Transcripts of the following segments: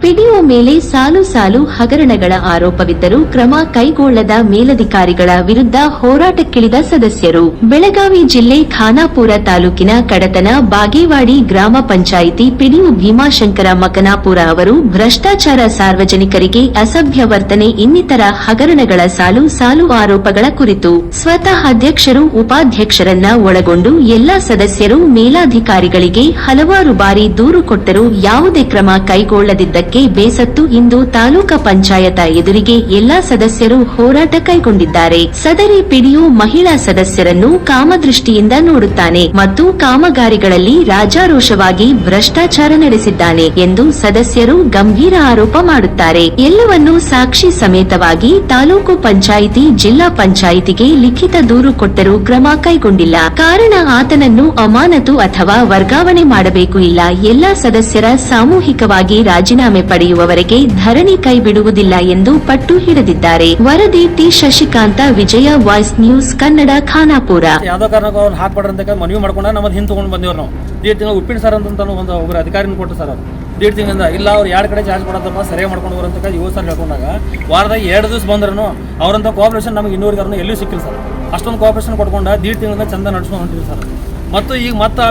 PDO ಮೇಲೆ ಸಾಲು ಸಾಲು ಹಗರಣಗಳ ಆರೋಪವಿದ್ದರೂ ಕ್ರಮ ಕೈಗೊಳ್ಳದ ಮೇಲಧಿಕಾರಿಗಳ ವಿರುದ್ಧ ಹೋರಾಟಕ್ಕಿಳಿದ ಸದಸ್ಯರು. ಬೆಳಗಾವಿ ಜಿಲ್ಲೆ ಖಾನಾಪುರ ತಾಲೂಕಿನ ಕಡತನ ಬಾಗೇವಾಡಿ ಗ್ರಾಮ ಪಂಚಾಯಿತಿ ಪಿಡಿಒ ಭೀಮಾಶಂಕರ ಮಕನಾಪುರ ಅವರು ಭ್ರಷ್ಟಾಚಾರ ಸಾರ್ವಜನಿಕರಿಗೆ ಅಸಭ್ಯ ವರ್ತನೆ ಇನ್ನಿತರ ಹಗರಣಗಳ ಸಾಲು ಸಾಲು ಆರೋಪಗಳ ಕುರಿತು ಸ್ವತಃ ಅಧ್ಯಕ್ಷರು ಉಪಾಧ್ಯಕ್ಷರನ್ನ ಒಳಗೊಂಡು ಎಲ್ಲಾ ಸದಸ್ಯರು ಮೇಲಾಧಿಕಾರಿಗಳಿಗೆ ಹಲವಾರು ಬಾರಿ ದೂರು ಕೊಟ್ಟರೂ ಯಾವುದೇ ಕ್ರಮ ಕೈಗೊಳ್ಳದಿದ್ದಕ್ಕೆ ಬೇಸತ್ತು ಇಂದು ತಾಲೂಕಾ ಪಂಚಾಯತ ಎದುರಿಗೆ ಎಲ್ಲಾ ಸದಸ್ಯರು ಹೋರಾಟ ಕೈಗೊಂಡಿದ್ದಾರೆ. ಸದರಿ ಪಿಡಿಯು ಮಹಿಳಾ ಸದಸ್ಯರನ್ನು ಕಾಮದೃಷ್ಟಿಯಿಂದ ನೋಡುತ್ತಾನೆ ಮತ್ತು ಕಾಮಗಾರಿಗಳಲ್ಲಿ ರಾಜಾರೋಷವಾಗಿ ಭ್ರಷ್ಟಾಚಾರ ನಡೆಸಿದ್ದಾನೆ ಎಂದು ಸದಸ್ಯರು ಗಂಭೀರ ಆರೋಪ ಮಾಡುತ್ತಾರೆ. ಎಲ್ಲವನ್ನೂ ಸಾಕ್ಷಿ ಸಮೇತವಾಗಿ ತಾಲೂಕು ಪಂಚಾಯಿತಿ, ಜಿಲ್ಲಾ ಪಂಚಾಯಿತಿಗೆ ಲಿಖಿತ ದೂರು ಕೊಟ್ಟರೂ ಕ್ರಮ ಕೈಗೊಂಡಿಲ್ಲ. ಕಾರಣ ಆತನನ್ನು ಅಮಾನತು ಅಥವಾ ವರ್ಗಾವಣೆ ಮಾಡಬೇಕು ಇಲ್ಲ. ಎಲ್ಲಾ ಸದಸ್ಯರ ಸಾಮೂಹಿಕವಾಗಿ ರಾಜೀನಾಮೆ ಪಡೆಯುವವರೆಗೆ ಧರಣಿ ಕೈ ಬಿಡುವುದಿಲ್ಲ ಎಂದು ಪಟ್ಟು ಹಿಡಿದಿದ್ದಾರೆ. ವರದಿ T. Shashikanta, Vijaya voice news, Kannada, Khanapur. ಯಾವ್ದೋ ಕಾರಣಕ್ಕೆ ಅವ್ರು ಹಾಕ್ಬಾರ್ದು ಅಂತ ಮನವಿ ಮಾಡ್ಕೊಂಡು ನಮ್ಮ ಹಿಂದೆ ತಗೊಂಡು ಬಂದಿವ್ರು ನಾವು. ದೇಡ್ ತಿಂಗಳು ಉಪ್ಪಿನ ಸರ್ ಅಂತ ಒಂದು ಒಬ್ಬರು ಅಧಿಕಾರಿನ ಕೊಟ್ಟರು ಸರ್ ಅವ್ರು. ದೇಡ್ ತಿಂಗಳಿಂದ ಇಲ್ಲ, ಅವ್ರು ಎರಡು ಕಡೆ ಚಾರ್ಜ್ ಮಾಡೋದಪ್ಪ ಸರಿಯಾಗಿ ಮಾಡ್ಕೊಂಡು ಹೋಗ್ರು ಅಂತ ಯುವ ಸರ್ ಹೇಳ್ಕೊಂಡಾಗ ವಾರದಾಗ ಎರಡು ದಿವಸ ಬಂದ್ರೂ ಅವರಂತ ಕೋಆಪರೇಷನ್ ನಮಗೆ ಇನ್ನೂರಿಗೆ ಎಲ್ಲೂ ಸಿಕ್ಕಿಲ್ಲ ಸರ್. ಅಷ್ಟೊಂದು ಕೋಆಪರೇಷನ್ ಕೊಟ್ಕೊಂಡು ದೀಡ್ ತಿಂಗಳಿಂದ ಚಂದ ನಡೆಸ್ಕೊಂಡು ಹೊಂಟಿವಿ ಸರ್ ಮತ್ತು ಈಗ ಮತ್ತೆ ಆ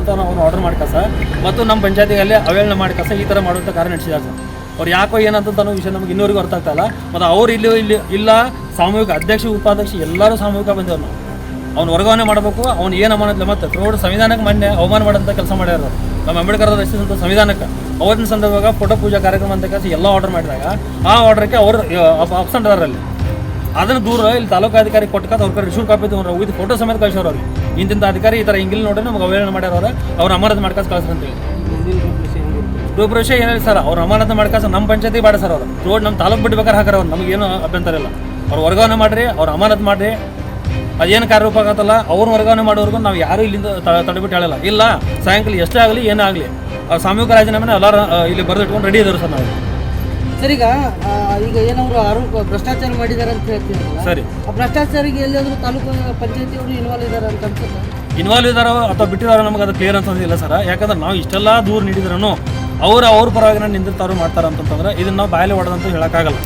ಅಂತ ಅವ್ನು ಆರ್ಡರ್ ಮಾಡ್ಕಸ ಮತ್ತು ನಮ್ಮ ಪಂಚಾಯತಿಯಲ್ಲಿ ಅವೇಳನ ಮಾಡಿ ಕಸ ಈ ಥರ ಮಾಡುವಂಥ ಕಾರ್ಯ ನಡೆಸಿದ್ದಾರೆ ಸರ್. ಅವ್ರು ಯಾಕೋ ಏನಂತ ಅನ್ನೋ ವಿಷಯ ನಮಗೆ ಇನ್ನೂರಿಗೂ ಅರ್ಥ ಆಗ್ತಾ ಇಲ್ಲ. ಮತ್ತು ಅವ್ರು ಇಲ್ಲಿ ಇಲ್ಲಿ ಇಲ್ಲ, ಸಾಮೂಹಿಕ ಅಧ್ಯಕ್ಷ, ಉಪಾಧ್ಯಕ್ಷ ಎಲ್ಲರೂ ಸಾಮೂಹಿಕ ಬಂದೇವ್ರು ನಾವು. ಅವ್ನು ವರ್ಗಾವಣೆ ಮಾಡಬೇಕು, ಅವ್ನು ಏನು ಅಮಾನತ್ಲೆ ಮತ್ತೆ ನೋಡು ಸಂವಿಧಾನಕ್ಕೆ ಮೊನ್ನೆ ಅವಮಾನ ಮಾಡೋಂಥ ಕೆಲಸ ಮಾಡ್ಯಾರ ನಮ್ಮ ಅಂಬೇಡ್ಕರ್ ರಚಿಸಿದಂಥ ಸಂವಿಧಾನಕ್ಕೆ. ಅವತ್ತಿನ ಸಂದರ್ಭವಾಗ ಫೋಟೋ ಪೂಜಾ ಕಾರ್ಯಕ್ರಮ ಅಂತ ಕೆಲಸ ಎಲ್ಲ ಆರ್ಡರ್ ಮಾಡಿದಾಗ, ಆ ಆರ್ಡರ್ಗೆ ಅವರು ಅಪ್ಸೆಂಟ್ ಅದಾರಲ್ಲಿ. ಅದನ್ನು ದೂರ ಇಲ್ಲಿ ತಾಲೂಕು ಅಧಿಕಾರಿ ಕೊಟ್ಟಕ ಅವ್ರ ಕಡೆ ರಿಸೂಟ್ ಕಾಪಿ ತಗೊಂಡ್ರೆ. ವಿತ್ ಫೋಟೋ ಸಮೇತ ಕಳ್ಸೋರು ಅವ್ರಿಗೆ ಇಂತಿಂತ ಅಧಿಕಾರಿ ಈ ಥರ ಹಿಂಗಿಲ್ಲ ನೋಡಿ ನಮ್ಗೆ ಅವಹೇಳನ ಮಾಡ್ಯಾರ ಅವ್ರು. ಅಮಾನತ್ ಮಾಡ್ಕಾಸ್ ಕಳ್ಸ್ರಂತೇಳಿ ರೂಪರೇಷ ಏನಿಲ್ಲ ಸರ್, ಅವ್ರು ಅಮಾನತ್ ಮಾಡ್ಕಾಸ ನಮ್ಮ ಪಂಚಾಯತಿ ಬೇಡ ಸರ್ ಅವರು. ರೋಡ್ ನಮ್ಮ ತಾಲೂಕು ಬಿಡ್ಬೇಕಾರೆ ಹಾಕಾರ ಅವ್ರು. ನಮಗೇನು ಅಭ್ಯಂತರ ಇಲ್ಲ. ಅವ್ರು ವರ್ಗಾವಣೆ ಮಾಡ್ರಿ, ಅವ್ರು ಅಮಾನತ್ ಮಾಡ್ರಿ. ಅದೇನು ಕಾರ್ಯರೂಪ ಆಗತ್ತಲ್ಲ ಅವ್ರ ವರ್ಗಾವಣೆ ಮಾಡೋರ್ಗು ನಾವು ಯಾರು ಇಲ್ಲಿಂದ ತಡೆಬಿಟ್ಟು ಹೇಳಲ್ಲ ಇಲ್ಲ, ಸಾಯಂಕಾಲ ಎಷ್ಟೇ ಆಗಲಿ, ಏನೇ ಆಗಲಿ. ಅವ್ರ ಸಾಮೂಹಿಕ ರಾಜೀನಾಮೆನ ಎಲ್ಲರೂ ಇಲ್ಲಿ ಬರೆದಿಟ್ಕೊಂಡು ರೆಡಿ ಇದ್ದಾರೆ ಸರ್ ನಾವು. ಸರ್ ಈಗ ಈಗ ಏನವರು ಆರೋಪ ಭ್ರಷ್ಟಾಚಾರ ಮಾಡಿದ್ದಾರೆ ಅಂತ ಹೇಳ್ತೀರಲ್ಲ ಸರಿ. ಆ ಭ್ರಷ್ಟಾಚಾರಿಗೆ ಎಲ್ಲಿಯಾದ್ರೂ ತಾಲೂಕು ಪಂಚಾಯತಿ ಅವರು ಇನ್ವಾಲ್ವ್ ಇದ್ದಾರೆ ಅಂತ ಅನ್ಸುತ್ತೆ? ಇನ್ವಾಲ್ವ್ ಇದ್ದಾರೋ ಅಥವಾ ಬಿಟ್ಟಿದಾರೋ ನಮಗೆ ಅದು ಕ್ಲಿಯರ್ ಅನ್ಸೋದಿಲ್ಲ ಸರ್. ಯಾಕಂದ್ರೆ ನಾವು ಇಷ್ಟೆಲ್ಲ ದೂರ ನೀಡಿದ್ರೂ ಅವ್ರು ಅವ್ರ ಪರವಾಗಿ ನಾನು ನಿಂದಿರ್ತಾರು ಮಾಡ್ತಾರ ಅಂತಂದ್ರೆ ಇದನ್ನ ನಾವು ಬಾಯಲ್ಲಿ ಹೊಡೆದಂತೂ ಹೇಳಕ್ಕಾಗಲ್ಲ.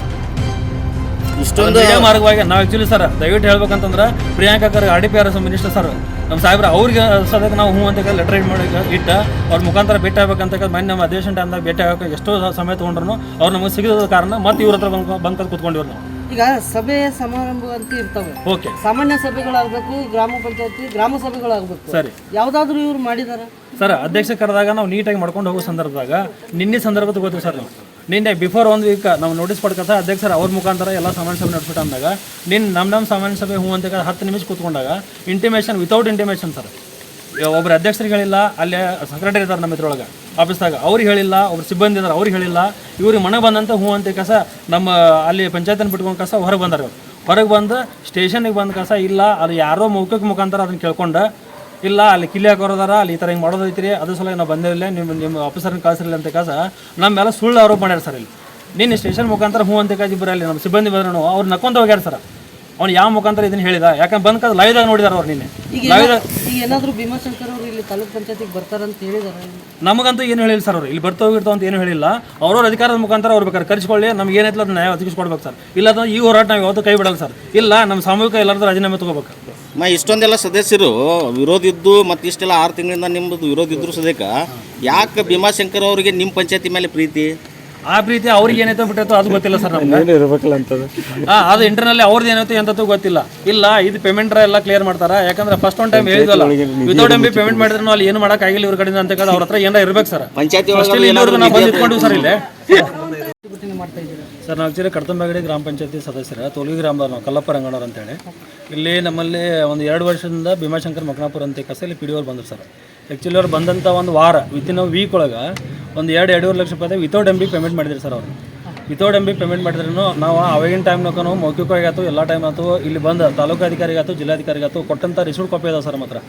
ಇಷ್ಟೊಂದು ಮಾರ್ಗವಾಗಿ ನಾವು ಆಕ್ಚುಲಿ ಸರ್ ದಯವಿಟ್ಟು ಹೇಳ್ಬೇಕಂತಂದ್ರೆ Priyanka Kharge R D P R S minister sir ನಮ್ಮ ಸಾಹೇಬ್ರ ಅವ್ರಿಗೆ ಸದ್ಯಕ್ಕೆ ನಾವು ಹ್ಞೂ ಅಂತ ಲೆಟರ್ ಇಟ್ ಮಾಡಿ ಇಟ್ಟ ಅವ್ರ ಮುಖಾಂತರ ಭೇಟಿ ಆಗ್ಬೇಕಂತ ಮೊನ್ನೆ ನಮ್ಮ ಅಧಿವೇಶನ ಟೈಮ್ದಾಗ ಭೇಟಿ ಆಗಕ್ಕೆ ಎಷ್ಟೋ ಸಮಯ ತೊಗೊಂಡ್ರು ಅವ್ರು ನಮಗೆ ಸಿಗದ ಕಾರಣ ಮತ್ತೆ ಇವ್ರ ಹತ್ರ ಬಂದು ಬಂದು ಕೂತ್ಕೊಂಡಿವ್ರು ನಾವು. ಈಗ ಸಭೆ ಸಮಾರಂಭ ಅಂತ ಇರ್ತವೆ. ಓಕೆ. ಸಾಮಾನ್ಯ ಸಭೆಗಳಾಗಬೇಕು ಗ್ರಾಮ ಪಂಚಾಯತಿ ಗ್ರಾಮ ಸಭೆಗಳಾಗಬೇಕು. ಸರಿ. ಯಾವುದಾದ್ರೂ ಇವ್ರು ಮಾಡಿದಾರ? ಸರ್ ಅಧ್ಯಕ್ಷ ಕರೆದಾಗ ನಾವು ನೀಟಾಗಿ ಮಾಡ್ಕೊಂಡು ಹೋಗೋ ಸಂದರ್ಭದಾಗ ನಿನ್ನೆ ಸಂದರ್ಭದ ಗೊತ್ತು ಸರ್ ನಾವು. ನಿನ್ನೆ ಬಿಫೋರ್ ಒಂದು ವೀಕ್ ನಾವು ನೋಟಿಸ್ ಪಡ್ಕೊತ ಅಧ್ಯಕ್ಷರು ಅವ್ರ ಮುಖಾಂತರ ಎಲ್ಲ ಸಾಮಾನ್ಯ ಸಭೆ ನಡೆಸ್ಬಿಟ್ಟು ಅಂದಾಗ ನಿನ್ನ ನಮ್ಮ ನಮ್ಮ ಸಾಮಾನ್ಯ ಸಭೆ ಹ್ಞೂ ಅಂತ ಹತ್ತು ನಿಮಿಷ ಕೂತ್ಕೊಂಡಾಗ ಇಂಟಿಮೇಷನ್ ವಿತೌಟ್ ಇಂಟಿಮೇಷನ್ ಸರ್ ಒಬ್ಬರು ಅಧ್ಯಕ್ಷರಿಗೆ ಹೇಳಿಲ್ಲ ಅಲ್ಲೇ ಸೆಕ್ರೆಟರಿ ಇದ್ದಾರೆ ನಮ್ಮ ಇದ್ರೊಳಗೆ ಆಫೀಸ್ದಾಗ ಅವ್ರಿಗೆ ಹೇಳಿಲ್ಲ, ಒಬ್ರು ಸಿಬ್ಬಂದಿ ಇದ್ದಾರೆ ಅವ್ರಿಗೆ ಹೇಳಿಲ್ಲ. ಇವ್ರಿಗೆ ಮನೆ ಬಂದಂತ ಹ್ಞೂ ಅಂತ ಕಸ ನಮ್ಮ ಅಲ್ಲಿ ಪಂಚಾಯತನ ಬಿಟ್ಕೊಂಡು ಕಸ ಹೊರಗೆ ಬಂದಾರೆ ಹೊರಗೆ ಬಂದು ಸ್ಟೇಷನಿಗೆ ಬಂದ ಕಸ ಇಲ್ಲ, ಅದು ಯಾರೋ ಮೌಖಿಕ ಮುಖಾಂತರ ಅದನ್ನ ಕೇಳ್ಕೊಂಡು ಇಲ್ಲ ಅಲ್ಲಿ ಕಿಲ್ಲಿ ಹಾಕೋರದಾರ ಅಲ್ಲಿ ಈ ಥರ ಹಿಂಗೆ ಮಾಡೋದೈತ್ರಿ ಅದು ಸಲ ನಾವು ಬಂದಿರಲಿಲ್ಲ ನಿಮ್ಮ ನಿಮ್ಮ ಆಫೀಸರ್ನ ಕಳಿಸಿರಲಿಲ್ಲ ಅಂತ ಕಾಸ ನಮ್ಮೆಲ್ಲ ಸುಳ್ಳು ಆರೋಪ ಮಾಡ್ಯಾರ ಸರ್ ಇಲ್ಲಿ. ನಿನ್ನೆ ಸ್ಟೇಷನ್ ಮುಖಾಂತರ ಹ್ಞೂ ಅಂತ ಕಾಜಿ ಬರಲಿ ಅಲ್ಲಿ ನಮ್ಮ ಸಿಬ್ಬಂದಿ ಬಂದ್ರು ಅವ್ರು ನಕ್ಕೊಂತ ಹೋಗ್ಯಾರ ಸರ್. ಅವ್ನು ಯಾವ ಮುಖಾಂತರ ಇದನ್ನ ಹೇಳಿದ? ಯಾಕಂದ್ರೆ ಬಂದ್ ಲೈವ್ದಾಗ ನೋಡಿದಾರ ಅವ್ರು ನಿನ್ನೆ. ಈಗ ಏನಾದ್ರು ಭೀಮಾಶಂಕರ್ ಇಲ್ಲಿ ತಾಲೂಕ್ ಪಂಚಾಯತಿಗೆ ಬರ್ತಾರಂತ ಹೇಳಿದಾರೆ. ನಮಗಂತೂ ಏನು ಹೇಳಿಲ್ಲ ಸರ್ ಅವ್ರು. ಇಲ್ಲಿ ಬರ್ತಾವ ಇರ್ತಾವ ಅಂತ ಏನು ಹೇಳಿಲ್ಲ. ಅವ್ರವ್ರ ಅಧಿಕಾರದ ಮುಖಾಂತರ ಅವ್ರು ಬೇಕಾದ್ರೆ ಕರೆಸ್ಕೊಳ್ಳಿ. ನಮ್ಗೆ ಏನೈತಲ್ಲ ಅದನ್ನ ನ್ಯಾಯ ಒದಗಿಸ್ಕೊಡ್ಬೇಕು ಸರ್. ಇಲ್ಲ ಅಂದ್ರೆ ಈ ಹೋರಾಟ ನಾವು ಯಾವತ್ತೂ ಕೈ ಬಿಡಲ್ಲ ಸರ್. ಇಲ್ಲ ನಮ್ಮ ಸಾಮೂಹಿಕ ಎಲ್ಲರದ್ದು ರಾಜೀನಾಮೆ ತಗೋಬೇಕು. ಮ ಇಷ್ಟೊಂದೆಲ್ಲ ಸದಸ್ಯರು ವಿರೋಧ ಇದ್ದು ಮತ್ತು ಇಷ್ಟೆಲ್ಲ ಆರು ತಿಂಗಳಿಂದ ನಿಮ್ಮದು ವಿರೋಧ ಇದ್ರು ಸದ್ಯಕ್ಕ ಯಾಕೆ ಭೀಮಾಶಂಕರ್ ಅವರಿಗೆ ನಿಮ್ಮ ಪಂಚಾಯತಿ ಮೇಲೆ ಪ್ರೀತಿ? ಆ ಪ್ರೀತಿ ಅವ್ರಿಗೆ ಏನೈತೋ ಬಿಟ್ಟೈತೋ ಅದು ಗೊತ್ತಿಲ್ಲ ಸರ್ ನಮ್ಗೆ. ಇರ್ಬೇಕಲ್ಲ ಅಂತದ ಹಾ ಅದು ಇಂಟರ್ನಲ್ಲಿ ಅವ್ರದ್ದು ಏನೈತೆ ಎಂತದ್ದು ಗೊತ್ತಿಲ್ಲ. ಇಲ್ಲ ಇದು ಪೇಮೆಂಟ್ ಎಲ್ಲ ಕ್ಲಿಯರ್ ಮಾಡ್ತಾರ? ಯಾಕಂದ್ರೆ ಫಸ್ಟ್ ಒನ್ ಟೈಮ್ ಹೇಳಿದ್ವಲ್ಲ ವಿತೌಟ್ ಎಂ ಬಿ ಪೇಮೆಂಟ್ ಮಾಡಿದ್ರು ಅಲ್ಲಿ ಏನು ಮಾಡಕ್ ಆಗಿಲ್ಲ ಇವ್ರ ಕಡೆಯಿಂದ ಅಂತ ಅವ್ರ ಹತ್ರ ಏನಾರ ಇರ್ಬೇಕು ಸರ್. ಪಂಚಾಯತಿ ಇಲ್ಲಿವರೆಗೂ ನಾವು ಬಂದು ಇಟ್ಕೊಂಡಿವಿ ಸರ್ ಇಲ್ಲೇ. ಸರ್ ನಾವು ಆಕ್ಚುಲಿ ಕಡತಂಬಗಡಿ ಗ್ರಾಮ ಪಂಚಾಯತಿ ಸದಸ್ಯರ ತೊಲಗಿ ಗ್ರಾಮದವ್ರು ನಾವು ಕಲ್ಲಪ್ಪ ರಂಗಣ್ಣವ್ರು ಅಂತೇಳಿ ಇಲ್ಲಿ ನಮ್ಮಲ್ಲಿ ಒಂದು ಎರಡು ವರ್ಷದಿಂದ ಭೀಮಾಶಂಕರ್ ಮಕನಾಪುರ ಅಂತ ಕಸ ಇಲ್ಲಿ ಪಿ ಡಿ ಬಂದರು ಸರ್. ಆ್ಯಕ್ಚುಲಿ ಅವ್ರು ಬಂದಂಥ ಒಂದು ವಾರ ವಿತಿನ್ ವೀಕ್ ಒಳಗೆ ಒಂದು ಎರಡು, ಎರಡೂವರೆ ಲಕ್ಷ ರೂಪಾಯಿ ವಿತೌಟ್ ಎಂ ಬಿ ಪೇಮೆಂಟ್ ಮಾಡಿದ್ರು ಸರ್ ಅವರು. ವಿತೌಟ್ ಎಂ ಬಿ ಪೇಮೆಂಟ್ ಮಾಡಿದ್ರು ನಾವು ಅವಾಗಿನ ಟೈಮ್ನಾಗ ಮೌಖಿಕವಾಗಿ ಆಯ್ತು ಎಲ್ಲ ಟೈಮ್ ಆಯ್ತು, ಇಲ್ಲಿ ಬಂದ ಜಿಲ್ಲಾಧಿಕಾರಿಗೆ ಜಿಲ್ಲಾಧಿಕಾರಿಗಾಯ್ತು ಕೊಟ್ಟಂಥ ರಿಸೂಟ್ ಕಾಪಿ ಅದಾವೆ ಸರ್ ಮಾತ್ರ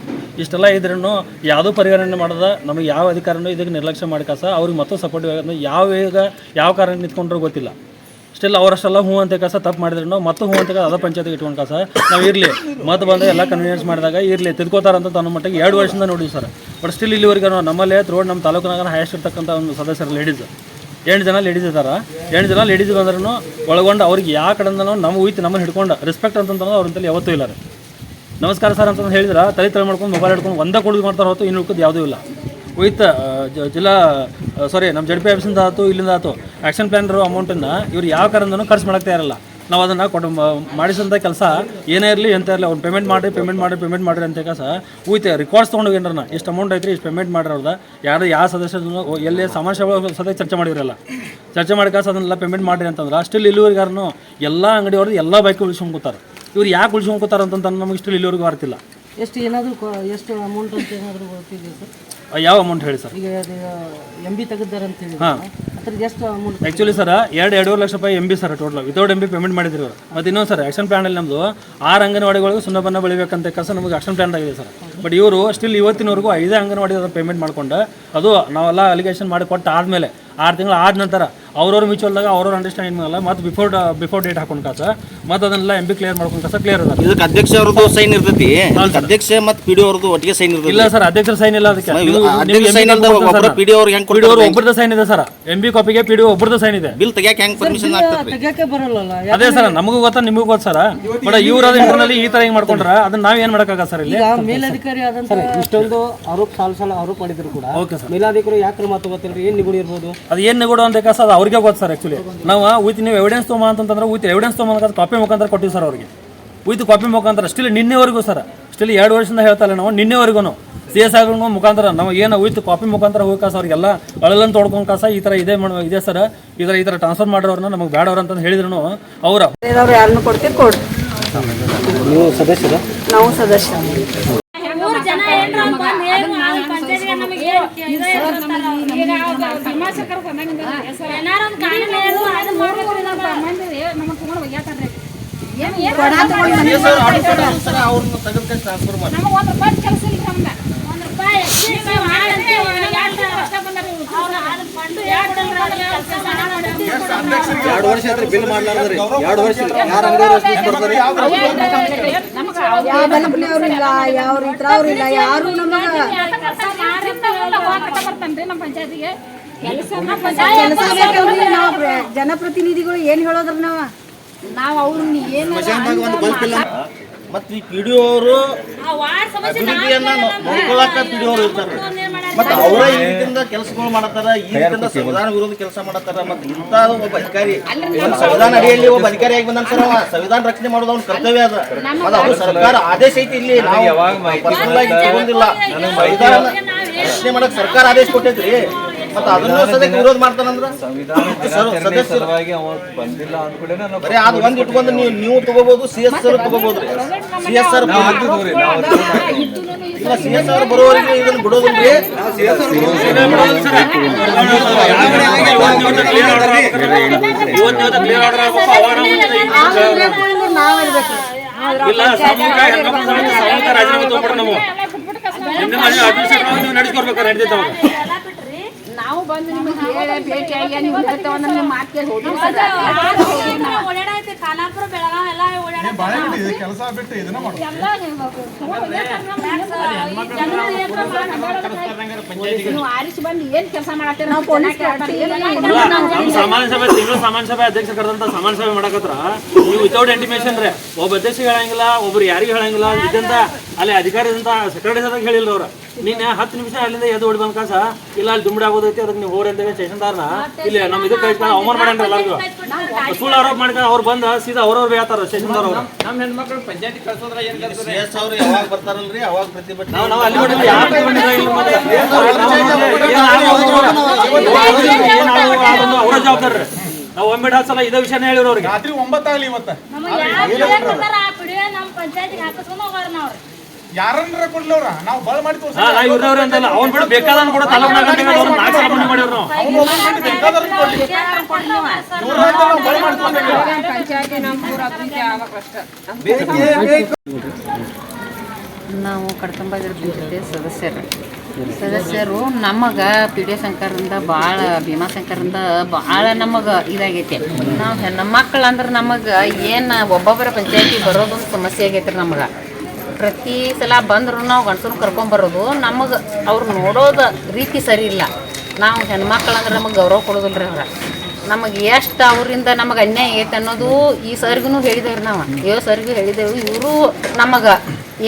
ಇಷ್ಟೆಲ್ಲ ಇದ್ರೂ ಯಾವುದೂ ಪರಿಗಣನೆ ಮಾಡದ, ನಮಗೆ ಯಾವ ಅಧಿಕಾರನೂ ಇದಕ್ಕೆ ನಿರ್ಲಕ್ಷ್ಯ ಮಾಡ್ಕಾಸ ಅವ್ರಿಗೆ ಮತ್ತು ಸಪೋರ್ಟಿವ್ ಆಗೋದು ಯಾವ ಈಗ ಯಾವ ಕಾರಣ ನಿಂತ್ಕೊಂಡ್ರೂ ಗೊತ್ತಿಲ್ಲ. ಸ್ಟಿಲ್ ಅವರಷ್ಟೆಲ್ಲ ಹೂ ಅಂತ ಕಸ ತಪ್ಪು ಮಾಡಿದ್ರು. ನಾವು ಮತ್ತೆ ಹೂ ಅಂತ ಅದ ಪಂಚಾಯತಿಗೆ ಇಟ್ಕೊಂಡು ಕಸ ನಾವು ಇರಲಿ. ಮತ್ತೆ ಬಂದು ಎಲ್ಲ ಕನ್ವೀನಿಯನ್ಸ್ ಮಾಡಿದಾಗ ಇರಲಿ. ತಿದ್ಕೋತಾರಂತ ಅನ್ನೋ ಮಟ್ಟಿಗೆ ಎರಡು ವರ್ಷದಿಂದ ನೋಡಿದ್ವಿ ಸರ್. ಬಟ್ ಸ್ಟಿಲ್ ಇಲ್ಲಿವರೆಗೆ ನಾವು ನಮ್ಮಲ್ಲೇ ರೋಡ್ ನಮ್ಮ ತಾಲೂಕಿನಾಗ ಹೈಯೆಸ್ಟ್ ಇರ್ತಕ್ಕಂಥ ಒಂದು ಸದಸ್ಯರು ಲೇಡೀಸ್ ಎಂಟು ಜನ ಲೇಡೀಸ್ ಇದ್ದಾರೆ ಎಂಟು ಜನ ಲೇಡೀಸ್ ಬಂದ್ರೂ ಒಳಗೊಂಡು ಅವ್ರಿಗೆ ಯಾವ ನಾವು ನಮ್ಮ ಉಯ್ತು ನಮ್ಮನ್ನು ಹಿಡ್ಕೊಂಡು ರೆಸ್ಪೆಕ್ಟ್ ಅಂತಂದ್ರೆ ಅವ್ರಂತಲ್ಲಿ ಯಾವತ್ತೂ ಇಲ್ಲ ನಮಸ್ಕಾರ ಸರ್ ಅಂತಂದು ಹೇಳಿದ್ರೆ ತಲೆ ತಲೆ ಮಾಡ್ಕೊಂಡು ಮೊಬೈಲ್ ಹಿಡ್ಕೊಂಡು ಒಂದೇ ಕೊಡುಗೆ ಮಾಡ್ತಾರೆ ಹೊತ್ತು ಇನ್ನು ಉಳ್ಕೋದು ಯಾವುದೂ ಇಲ್ಲ. ಉಯ್ತ ಜಿಲ್ಲಾ ಸಾರಿ ನಮ್ಮ ಜಡ್ ಪಿ ಆಫೀಸಿಂದ ಆಯಿತು, ಇಲ್ಲಿಂದ ಆಯಿತು. ಆ್ಯಕ್ಷನ್ ಪ್ಲ್ಯಾನರು ಅಮೌಂಟನ್ನು ಇವ್ರು ಯಾವ ಕಾರಣದೂ ಖರ್ಚು ಮಾಡಕ್ಕೆ ಇರಲ್ಲ. ನಾವು ಅದನ್ನು ಕೊಟ್ಟು ಮಾಡಿಸಿದಂಥ ಕೆಲಸ ಏನೇ ಇರಲಿ ಎಂತ ಇರಲಿ ಅವ್ನು ಪೇಮೆಂಟ್ ಮಾಡಿರಿ ಪೇಮೆಂಟ್ ಮಾಡಿರಿ ಪೇಮೆಂಟ್ ಮಾಡಿರಿ ಅಂತ ಕೆಲಸ ಉಯ್ತೆ ರಿಕಾರ್ಡ್ಸ್ ತೊಗೊಂಡು ಏನಾರ ಇಷ್ಟು ಅಮೌಂಟ್ ಐತ್ರಿ, ಇಷ್ಟು ಪೇಮೆಂಟ್ ಮಾಡಿರೋದ ಯಾರು ಯಾವ ಸದಸ್ಯರು ಎಲ್ಲೇ ಸಮಸ್ಯೆಗಳು ಸದ್ಯ ಚರ್ಚೆ ಮಾಡಿರಲ್ಲ ಚರ್ಚೆ ಮಾಡಿ ಕಾಸು ಅದನ್ನೆಲ್ಲ ಪೇಮೆಂಟ್ ಮಾಡಿರಿ ಅಂತಂದ್ರೆ ಸ್ಟಿಲ್ ಇಲ್ಲಿವರೆಗಾರನು ಎಲ್ಲ ಅಂಗಡಿಯವ್ರದ್ದು ಎಲ್ಲ ಬೈಕ್ ಉಳಿಸ್ಕೊಂಡ್ಕೊತಾರೆ ಇವ್ರು ಯಾಕೆ ಉಳಿಸ್ಕೊಂಡು ಅಂತಂದ್ರೆ ನಮಗೆ ಸ್ಟಿಲ್ ಇಲ್ಲಿವರೆಗೂ ಬರ್ತಿಲ್ಲ ಎಷ್ಟು ಏನಾದರೂ ಎಷ್ಟು ಅಮೌಂಟ್ ಅಂತ ಏನಾದರೂ ಗೊತ್ತಿದೆ ಸರ್? ಯಾವ ಅಮೌಂಟ್ ಹೇಳಿ ಸರ್? ಈಗ ಎಂ ಬಿ ತೆಗೆದಾರೆ ಅಂತ ಹೇಳಿ ಹಾಂ. ಅದ್ರದ್ದು ಎಷ್ಟು ಅಮೌಂಟ್ ಆ್ಯಕ್ಚುಲಿ ಸರ್ ಎರಡು ಎರಡೂವರೆ ಲಕ್ಷ ರೂಪಾಯಿ M B sir total without M B payment ಮಾಡಿದ್ರು ಮತ್ತು ಇನ್ನೊಂದು ಸರ್ ಆ್ಯಕ್ಷನ್ ಪ್ಲಾನಲ್ಲಿ ನಮ್ಮದು ಆರು ಅಂಗನವಾಡಿಗಳಿಗೂ ಸುಣ್ಣ ಬಣ್ಣ ಬೆಳಿಬೇಕಂತ ಕೆಲಸ ನಮಗೆ ಆಕ್ಷನ್ ಪ್ಲಾನ್ ಆಗಿದೆ ಸರ್. ಬಟ್ ಇವರು ಸ್ಟಿಲ್ ಇವತ್ತಿನವರೆಗೂ ಐದೇ ಅಂಗನವಾಡಿ ಪೇಮೆಂಟ್ ಮಾಡ್ಕೊಂಡು ಅದು ನಾವೆಲ್ಲ ಅಲಿಗೇಷನ್ ಮಾಡಿ ಕೊಟ್ಟು ಆದಮೇಲೆ ಆರು ತಿಂಗಳು ಆದ ನಂತರ ಅವ್ರವ್ರ ಮ್ಯೂಚುವಲ್ದಾಗ ಅವ್ರವ್ರ ಅಂಡರ್ಸ್ಟ್ಯಾಂಡಿಂಗ್ ಮಾಡಲ್ಲ ಮತ್ತೆ ಬಿಫೋರ್ ಬಿಫೋರ್ ಡೇಟ್ ಹಾಕೊಂಡು ಕಾಸ ಮತ್ತು ಅದನ್ನೆಲ್ಲ ಎಂ ಬಿ ಕ್ಲಿಯರ್ ಮಾಡ್ಕೊಂಡು ಕಾಸ ಕ್ಲಿಯರ್ ಅದ. ಇದಕ್ಕೆ ಅಧ್ಯಕ್ಷ ಅವ್ರದ್ದು ಸೈನ್ ಇರ್ತೈತಿ. ಅಧ್ಯಕ್ಷ ಮತ್ತೆ ಪಿ ಡಿ ಅವ್ರದ್ದು ಒಟ್ಟಿಗೆ ಸೈನ್ ಇರ್ತೈತಿ. ಇಲ್ಲ ಸರ್ ಅಧ್ಯಕ್ಷರ ಸೈನ್ ಇಲ್ಲ ಅದಕ್ಕೆ. ಸೈನ್ ಇಲ್ಲ. ಪಿ ಡಿ ಅವ್ರಿಗೆ ಹೆಂಗೆ ಪಿ ಡಿ ಅವ್ರು ಕೊಡ್ತಾರೆ? ಸೈನ್ ಇದೆ ಸರ್. ಎಂ ಬಿ ಕಾಪಿಗೆ ಪಿ ಡಿ ಒಬ್ಬರದ ಸೈನ್ ಇದೆ. ಬಿಲ್ ತೆಗಿಯಕ್ಕೆ ಹೆಂಗೆ ಪರ್ಮಿಷನ್ ಆಗ್ತದೆ ತೆಗಿಯೋಕೆ ಬರಲ್ಲಲ್ಲ. ಅದೇ ಸರ್ ನಮಗೂ ಗೊತ್ತಾ ನಿಮಗೂ ಗೊತ್ತ ಸರ್. ಬಟ್ ಇವ್ರ ಇಂಟರ್ನಲ್ಲಿ ಈ ತರ ಹಿಂಗ್ ಮಾಡ್ಕೊಂಡ್ರ ಅದನ್ನ ನಾವ್ ಏನ್ ಮಾಡಕ್ಕಾಗ ಸರ್ ಇಲ್ಲಿ? ಈಗ ಮೇಲಧಿಕಾರಿ ಆದಂತ ಇಷ್ಟೊಂದು ಆರೋಪ ಸಾಲ ಸಾಲ ಆರೋಪ ಮಾಡಿದ್ರು ಕೂಡ ಓಕೆ ಸರ್. ಮೇಲಾಧಿಕಾರಿ ಯಾಕೆ ಕ್ರಮ ಗೊತ್ತಿಲ್ಲ ಏನ್ ನಿಗೂಢ ಇರ್ಬೋದು? ಅದು ಏನು ನಿಗೂಢ ಅಂತ ಕಸ ಅದು ಅವ್ರಿಗೆ ಗೊತ್ತು ಸರ್ ಆ್ಯಕ್ಚುಲಿ ನಾವು ವಿತ್ ನೀವು ಎವಿಡೆನ್ಸ್ ತೊಗೊಂಬ ಅಂತಂದ್ರೆ ವಿತ್ ಎವಿಡೆನ್ಸ್ ತೊಗೊಂಬ ಕಾಪಿ ಮುಖಾಂತರ ಕೊಟ್ಟಿವಿ ಸರ್ ಅವ್ರಿಗೆ. ವಿತ್ ಕಾಪಿ ಮುಖಾಂತರ ಸ್ಟಿಲ್ ನಿನ್ನೆವರೆಗೂ ಸರ್ ಸ್ಟಿಲ್ ಎರಡು ವರ್ಷದಿಂದ ಹೇಳ್ತಾರೆ ಇಲ್ಲ ನಾವು ನಿನ್ನೆವರೆಗೂ ಸಿ ಎಸ್ ಆಗ ಮುಖಾಂತರ ನಾವು ಏನು ವಿತ್ ಕಾಪಿ ಮುಖಾಂತರ ಹೋಗಿ ಕಾಸ ಅವ್ರಿಗೆಲ್ಲ ಅಳಲನ್ನು ತೊಡ್ಕೊಂಡು ಕಾಸ ಈ ಥರ ಇದೆ ಮಾಡ ಇದೆ ಸರ್ ಈ ಥರ ಈ ಥರ ಟ್ರಾನ್ಸ್ಫರ್ ಮಾಡೋರ್ನ ನಮಗೆ ಬೇಡವ್ರ ಅಂತಂದು ಹೇಳಿದ್ರು ಅವರ ಅವ್ರು ಯಾರನ್ನು ಕೊಡ್ತೀರಿ ಕೊಡ್ರಿ ನೀವು ಸದಸ್ಯರ? ನಾವು ಸದಸ್ಯ. ಎರಡು ವರ್ಷ ಆದ್ರೆ ಬಿಲ್ ಮಾಡ್ಲಾರ್ದ್ರಿ. ಎರಡು ವರ್ಷ ಯಾರು ಅಂಗಡಿ ಯಾವ ಬಲಪುಲಿಯವ್ರು ಇಲ್ಲ ಯಾವ ರೈತರವ್ರು ಇಲ್ಲ ಯಾರು ನಮಗ ನಮ್ಮ ಪಂಚಾಯತಿಗೆ. ಜನಪ್ರತಿನಿಧಿಗಳು ಏನ್ ಹೇಳೋದ್ರ ನಾವ? ನಾವ್ ಅವ್ರನ್ನ ಏನ್ ಮತ್ತು ಈ ಪಿ ಡಿ ಅವರು ಆ ವಾರ್ಡ್ ಸಮಸ್ಯೆ ಅಭಿವೃದ್ಧಿಯನ್ನ ನೋಡ್ಕೊಳಕ ಪಿ ಡಿ ಅವರು ಇರ್ತಾರೆ. ಮತ್ತು ಅವರ ಈ ರೀತಿಯಿಂದ ಕೆಲಸಗಳು ಮಾಡತ್ತಾರ ಈ ರೀತಿಯಿಂದ ಸಂವಿಧಾನ ವಿರೋಧ ಕೆಲಸ ಮಾಡತ್ತಾರ ಮತ್ತು ಇಂಥ ಒಬ್ಬ ಅಧಿಕಾರಿ. ಒಂದು ಸಂವಿಧಾನ ಅಡಿಯಲ್ಲಿ ಒಬ್ಬ ಅಧಿಕಾರಿಯಾಗಿ ಬಂದ ಸರ್ ಅವ. ಸಂವಿಧಾನ ರಕ್ಷಣೆ ಮಾಡೋದು ಅವ್ನ ಕರ್ತವ್ಯ ಅದ. ಅದು ಅವ್ರ ಸರ್ಕಾರ ಆದೇಶ ಐತಿ ಇಲ್ಲಿ. ನಾವು ಪರ್ಸನಲ್ ಆಗಿ ತಗೊಂಡಿಲ್ಲ. ಸಂವಿಧಾನ ರಕ್ಷಣೆ ಮಾಡಕ್ ಸರ್ಕಾರ ಆದೇಶ ಕೊಟ್ಟೈತ್ರಿ. ಮತ್ತು ಅದನ್ನು ಸದ್ಯಕ್ಕೆ ವಿರೋಧ ಮಾಡ್ತಾನಂದ್ರ? ಸರ್ ಸದಸ್ಯರು ಸಲುವಾಗಿ ಅವ ಬಂದಿಲ್ಲ ಅಂದ್ಕೂಡೇನೆ ನಾವು ಬರೀ ಅದು ಒಂದ್ ಇಟ್ಕೊಂಡು ನೀವು ನೀವು ತಗೋಬಹುದು ಸಿ ಎಸ್ ಆರ್ ತಗೋಬಹುದು ಸಿ ಎಸ್ ಆರ್ ಇಲ್ಲ ಸಿ ಎಸ್ ಆರ್ ಬರೋವರೆಗೆ ಇದನ್ನ ಬಿಡೋದಿಲ್ರಿ. ಇಲ್ಲ ಸಾಮೂಹಿಕ ಹೆಣ್ಮಕ್ಳು ಸಮೇತ ಸಾಮೂಹಿಕ ರಾಜೀನಾಮೆ ತಗೊಂಡ್ಬಿಡ್ರಿ ನಾವು. ಮನೆ ಅಡ್ಮಿನಿಸ್ಟ್ರೇಷನ್ ನೀವು ನಡೆಸ್ಕೊಡ್ಬೇಕು ನಡೀತೈತೆ ಅವಾಗ. ನಾವು ಬಂದು ನಿಮಗೆ ಹೇಳಿ ಭೇಟಿಯಾಗಿ ನೀವು ಹೇಳ್ತೇವೆ ಅಂದ್ರೆ ನೀವು ಮಾತು ಕೇಳಿ ಹೋಗಿ. ಓಡಾಡೈತಿ ಖಾನಾಪುರ ಬೆಳಗಾವ್ ಎಲ್ಲ ಓಡಾಡೈತಿ. ಕೆಲಸ ಬಿಟ್ಟು ಇದನ್ನ ಮಾಡು. ಎಲ್ಲ ನೀವು ನೀವು ಆರಿಸಿ ಬಂದು ಏನ್ ಕೆಲಸ ಮಾಡತ್ತೀರ? ನಾವು ಪೊಲೀಸ್ ನಮ್ಮ ಸಾಮಾನ್ಯ ಸಭೆ ತಿಂಗಳು ಸಾಮಾನ್ಯ ಸಭೆ ಅಧ್ಯಕ್ಷ ಕರೆದಂತ ಸಾಮಾನ್ಯ ಸಭೆ ಮಾಡಕತ್ರ. ನೀವು ವಿತೌಟ್ ಇಂಟಿಮೇಷನ್ ರೀ. ಒಬ್ಬ ಅಧ್ಯಕ್ಷ ಹೇಳಂಗಿಲ್ಲ ಒಬ್ರು ಯಾರಿಗೂ ಹೇಳಂಗಿಲ್ಲ. ಇದ್ದಂತ ಅಲ್ಲಿ ಅಧಿಕಾರಿ ಸೆಕ್ರೆಟರಿ ಸದಾಗ ಹೇಳಿಲ್ಲ ಅವ್ರ. ನೀನ್ ಹತ್ತು ನಿಮಿಷ ಅಲ್ಲಿಂದ ಎದ್ದು ಓಡಿ ಬಂದ ಕಾಸ ಇಲ್ಲ ಅಲ್ಲಿ ದುಂಬಡಿ ಆಗೋದೈತಿ ಅದಕ್ಕೆ ನೀವು ಹೋರಿ ಸ್ಟೇಷನ್ ದಾರ ಇಲ್ಲ ನಮ್ಮ ಇದಕ್ಕೆ ಕಳಿಸ್ತಾ ಅವಮಾನ ಮಾಡ್ಯಾನ್ರಿ ಎಲ್ಲರಿಗೂ. ಸುಳ್ಳು ಆರೋಪ ಮಾಡ್ಕೊಂಡು ಅವ್ರು ಬಂದ ಸೀದಾ ಅವ್ರವ್ರು ಹೇಳ್ತಾರ ಸ್ಟೇಷನ್ ಅವ್ರು. ಸಿ ಎಸ್ ಅವ್ರು ಯಾವಾಗ ಬರ್ತಾರಲ್ರಿ? ಅವಾಗ ಪ್ರತಿಭಟನೆ ನಾವು ನಾವು ಅಲ್ಲಿ ಅವರ ಜವಾಬ್ದಾರಿ ನಾವು ಒಮ್ಮೆ ಸಲ ಇದೇ ವಿಷಯನೇ ಹೇಳಿರೋ ಅವ್ರಿಗೆ ರಾತ್ರಿ ಒಂಬತ್ತಾಗ್ಲಿ ಮತ್ತೆ ನಮ್ಮ ಪಂಚಾಯತಿಗೆ ಹಾಕಿಸ್ಕೊಂಡು ಹೋಗೋರು ನಾವು. ಯಾರನ್ನ ಕೊಡ್ಲವ್ರ? ನಾವು ಬಾಳ್ ಮಾಡಿ ತೋರ್ಸ ಹಾ ನಾ ಇವ್ರವ್ರೆ ಅಂತಲ್ಲ. ಅವ್ನ್ ಬಿಡು ಬೇಕಾದನ್ ಕೂಡ ತಲೆ ನಾಲ್ಕು ಸಾಲ ಮನೆ ಮಾಡಿವ್ರು ನಾವು ನಾವು ಕಡ್ಕಂಬಾದ್ರ ಪಂಚಾಯತಿ ಸದಸ್ಯರು. ಸದಸ್ಯರು ನಮಗೆ ಪಿ ಡಿ ಶಂಕರಿಂದ ಭಾಳ ಭೀಮಾಶಂಕರಿಂದ ಭಾಳ ನಮಗೆ ಇದಾಗೈತಿ. ನಾವು ಹೆಣ್ಣು ಮಕ್ಕಳು ಅಂದ್ರೆ ನಮಗೆ ಏನು ಒಬ್ಬೊಬ್ಬರ ಪಂಚಾಯತಿ ಬರೋದೊಂದು ಸಮಸ್ಯೆ ಆಗೈತೆ ರೀ ನಮಗೆ. ಪ್ರತಿ ಸಲ ಬಂದರೂ ನಾವು ಗಂಡಸರು ಕರ್ಕೊಂಬರೋದು ನಮಗೆ ಅವ್ರು ನೋಡೋದು ರೀತಿ ಸರಿ ಇಲ್ಲ. ನಾವು ಹೆಣ್ಮಕ್ಳಂದ್ರೆ ನಮಗೆ ಗೌರವ ಕೊಡೋದಿಲ್ಲ ರೀ ಅವ್ರ. ನಮಗೆ ಎಷ್ಟು ಅವರಿಂದ ನಮಗೆ ಅನ್ಯಾಯ ಐತೆ ಅನ್ನೋದು ಈ ಸರ್ಗೂ ಹೇಳಿದೇವ್ರಿ ನಾವು. ಯೋ ಸರ್ಗೂ ಹೇಳಿದೆವು ಇವರು ನಮಗೆ